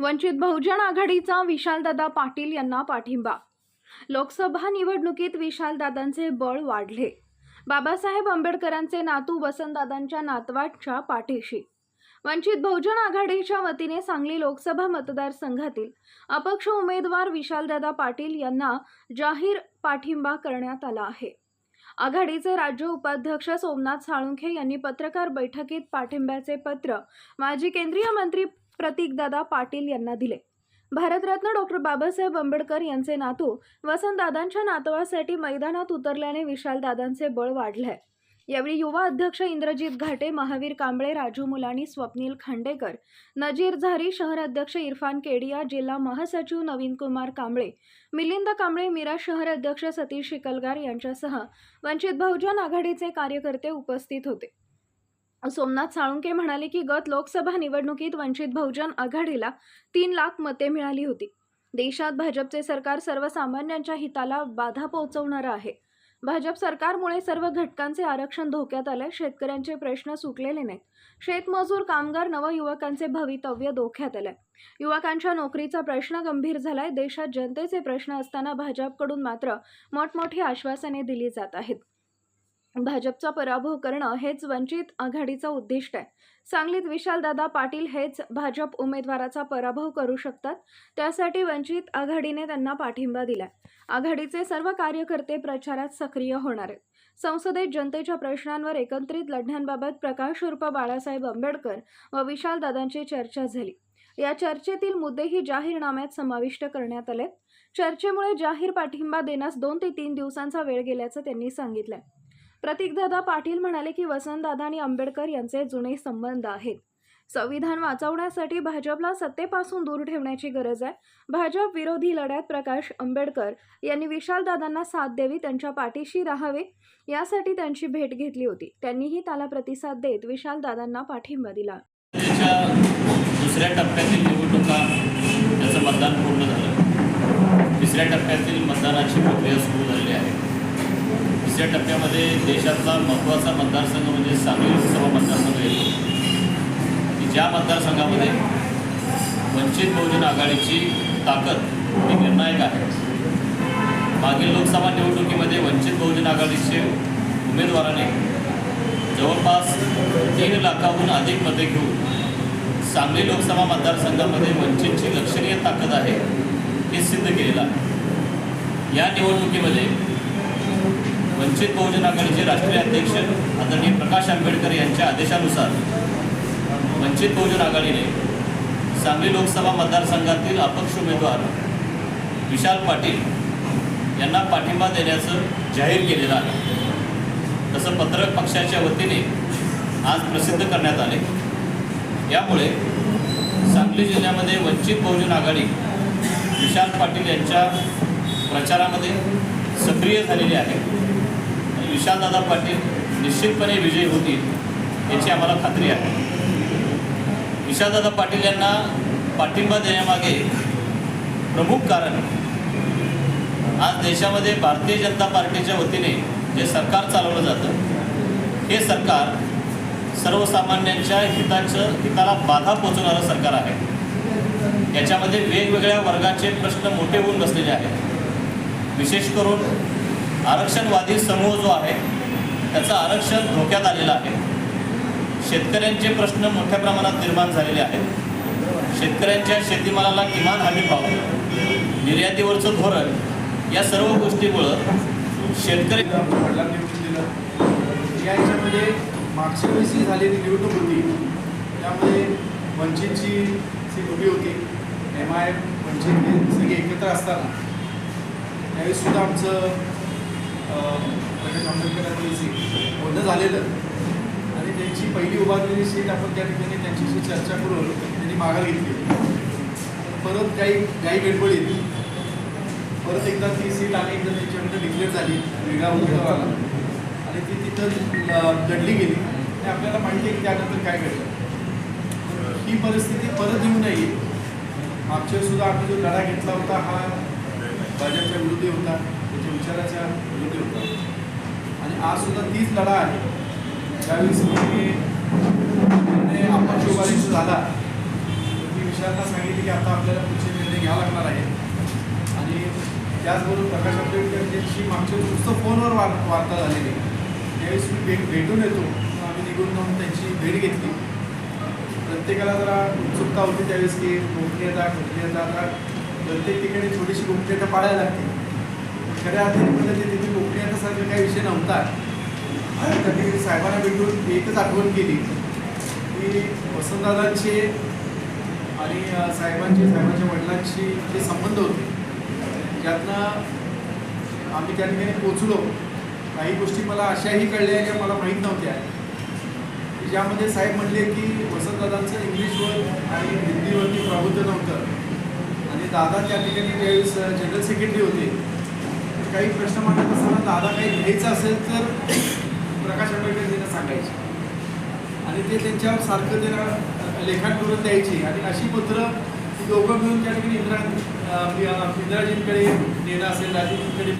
वंचित बहुजन आघाडीचा विशालदादा पाटील यांना पाठिंबा. लोकसभा निवडणुकीत विशालदादांचे बळ वाढले. बाबासाहेब आंबेडकरांचे नातू वसंतदादांच्या नातवाच्या पाठीशी. वंचित बहुजन आघाडीच्या वतीने सांगली लोकसभा मतदारसंघातील अपक्ष उमेदवार विशालदादा पाटील यांना जाहीर पाठिंबा करण्यात आला आहे. आघाडीचे राज्य उपाध्यक्ष सोमनाथ साळुंखे यांनी पत्रकार बैठकीत पाठिंब्याचे पत्र माजी केंद्रीय मंत्री प्रतीकदादा पाटील यांना दिले. भारतरत्न डॉक्टर बाबासाहेब आंबेडकर यांचे नातू वसंतदादांच्या नातवासाठी मैदानात उतरल्याने विशालदादांचे बळ वाढले आहे यावेळी युवा अध्यक्ष इंद्रजित घाटे महावीर कांबळे राजू मुलानी स्वप्नील खांडेकर नजीर झारी शहर अध्यक्ष इरफान केडिया जिल्हा महासचिव नवीन कुमार कांबळे मिलिंद कांबळे मीरा शहर अध्यक्ष सतीश शिकलगार यांच्यासह वंचित बहुजन आघाडीचे कार्यकर्ते उपस्थित होते. सोमनाथ साळुंके म्हणाले की गत लोकसभा निवडणुकीत वंचित बहुजन आघाडीला तीन लाख मते मिळाली होती. देशात भाजपचे सरकार सर्वसामान्यांच्या हिताला बाधा पोहोचवणारं आहे. भाजप सरकारमुळे सर्व घटकांचे आरक्षण धोक्यात आले शेतकऱ्यांचे प्रश्न सुटलेले नाहीत. शेतमजूर कामगार नवयुवकांचे भवितव्य धोक्यात आलंय. युवकांच्या नोकरीचा प्रश्न गंभीर झालाय. देशात जनतेचे प्रश्न असताना भाजपकडून मात्र मोठमोठी आश्वासने दिली जात आहेत. भाजपचा पराभव करणं हेच वंचित आघाडीचं उद्दिष्ट आहे. सांगलीत विशालदादा पाटील हेच भाजप उमेदवाराचा पराभव करू शकतात त्यासाठी वंचित आघाडीने त्यांना पाठिंबा दिलाय. आघाडीचे सर्व कार्यकर्ते प्रचारात सक्रिय होणार आहेत. संसदेत जनतेच्या प्रश्नांवर एकत्रित लढण्यांबाबत प्रकाश उर्फ बाळासाहेब आंबेडकर व विशालदादांची चर्चा झाली. या चर्चेतील मुद्देही जाहीरनाम्यात समाविष्ट करण्यात आले चर्चेमुळे जाहीर पाठिंबा देण्यास दोन ते तीन दिवसांचा वेळ गेल्याचं त्यांनी सांगितलंय. प्रतीकदादा पाटील म्हणाले की वसंतदादा आणि आंबेडकर यांचे जुने संबंध आहेत. संविधान वाचवण्यासाठी भाजपला सत्तेपासून दूर ठेवण्याची गरज आहे. भाजप विरोधी लढ्यात प्रकाश आंबेडकर यांनी विशालदादांना साथ द्यावी त्यांच्या पाठीशी राहावे यासाठी त्यांची भेट घेतली होती. त्यांनीही त्याला प्रतिसाद देत विशालदादांना पाठिंबा दिला. दुसऱ्या टप्प्यातील निवडणुका त्याचं मतदान पूर्ण झालं. तिसऱ्या टप्प्यातील मतदानाची प्रक्रिया सुरू झाली आहे. तिसऱ्या टप्प्यामध्ये देशातला महत्त्वाचा मतदारसंघ म्हणजे सांगली लोकसभा मतदारसंघ येतो. की ज्या मतदारसंघामध्ये वंचित बहुजन आघाडीची ताकद ही निर्णायक आहे मागील लोकसभा निवडणुकीमध्ये वंचित बहुजन आघाडीचे उमेदवाराने जवळपास तीन लाखाहून अधिक मते घेऊन सांगली लोकसभा मतदारसंघामध्ये वंचितची लक्षणीय ताकद आहे हे सिद्ध केलेलं आहे. या निवडणुकीमध्ये वंचित बहुजन आघाडीचे राष्ट्रीय अध्यक्ष आदरणीय प्रकाश आंबेडकर यांच्या आदेशानुसार वंचित बहुजन आघाडीने सांगली लोकसभा मतदारसंघातील अपक्ष उमेदवार विशाल पाटील यांना पाठिंबा देण्याचं जाहीर केलेलं आहे. तसं पत्रक पक्षाच्या वतीने आज प्रसिद्ध करण्यात आले. यामुळे सांगली जिल्ह्यामध्ये वंचित बहुजन आघाडी विशाल पाटील यांच्या प्रचारामध्ये सक्रिय झालेली आहे. विशालदादा पाटील निश्चितपणे विजयी होतील याची आम्हाला खात्री आहे. विशालदादा पाटील यांना पाठिंबा देण्यामागे प्रमुख कारण आज देशामध्ये भारतीय जनता पार्टीच्या वतीने जे सरकार चालवलं जातं हे सरकार सर्वसामान्यांच्या हिताचं हिताला बाधा पोचवणारं सरकार आहे. याच्यामध्ये वेगवेगळ्या वर्गाचे प्रश्न मोठे होऊन बसलेले आहेत. विशेष करून आरक्षणवादी समूह जो आहे त्याचं आरक्षण धोक्यात आलेलं आहे. शेतकऱ्यांचे प्रश्न मोठ्या प्रमाणात निर्माण झालेले आहेत. शेतकऱ्यांच्या शेतीमालाला किमान हमी भाव निर्यातीवरचं धोरण या सर्व गोष्टीमुळं शेतकरी वडिलांनी दिलं मागच्या वेळेस झालेली निवडणूक होती. त्यामध्ये वंचितची जी उभी होती एम आय वंचित सगळे एकत्र असताना त्यावेळेस सुद्धा आमचं प्रकाश आंबेडकरांची बोलणं झालेलं आणि त्यांची पहिली उभारलेली सीट आपण त्या ठिकाणी त्यांच्याशी चर्चा करून त्यांनी माघार घेतली. परत काही काही गडबडीत परत एकदा ती सीट आणि एकदा त्यांच्याकडे डिक्लेअर झाली वेगळा उमेदवार आला आणि ती तिथं लढली गेली. आणि आपल्याला माहिती आहे की त्यानंतर काय घडलं. ही परिस्थिती परत येऊ नये. मागच्या सुद्धा आम्ही जो लढा घेतला होता हा भाजपच्या विरुद्ध होता. विचाराच्या योग्य होता. आणि आज सुद्धा तीच लढा आहे. त्यावेळेस मी निर्णय झाला तर मी विशालना सांगितले की आता आपल्याला पुढचे निर्णय घ्यावा लागणार आहे आणि त्याचबरोबर प्रकाश आंबेडकर यांची मागच्या नुसतं फोनवर वार वार्ता झालेली. त्यावेळेस मी भेट भेटून येतो. आम्ही निघून जाऊन त्यांची भेट घेतली. प्रत्येकाला जरा उत्सुकता होती त्यावेळेस की गोपनीयता गोपनीयता आता प्रत्येक ठिकाणी छोटीशी गोपनीयता पाळायला लागते. खऱ्या अर्थाने म्हणजे ते तिथे गोपनीयतासारखा काही विषय नव्हता. आणि त्या साहेबांना भेटून एकच आठवण केली. की वसंतदादांचे आणि साहेबांचे साहेबांच्या वडिलांशी जे संबंध होते ज्यातनं आम्ही त्या ठिकाणी पोचलो काही गोष्टी मला अशाही कळल्या ज्या मला माहीत नव्हत्या. की ज्यामध्ये साहेब म्हणले की वसंतदादांचं इंग्लिशवर आणि हिंदीवरती प्रभुत्व नव्हतं. आणि दादा त्या ठिकाणी ज्यावेळेस जनरल सेक्रेटरी होते काही प्रश्न मांडत असताना दादा काही लिहायचं असेल तर प्रकाश आंबेडकर त्यांना सांगायचे. आणि ते त्यांच्यावर सारखं त्यांना लेखन करून द्यायचे. आणि अशी पत्र ती दोघं मिळून त्या ठिकाणी इंदिरा अं, इंदिराजींकडे नेणं असेल राजीवजींकडे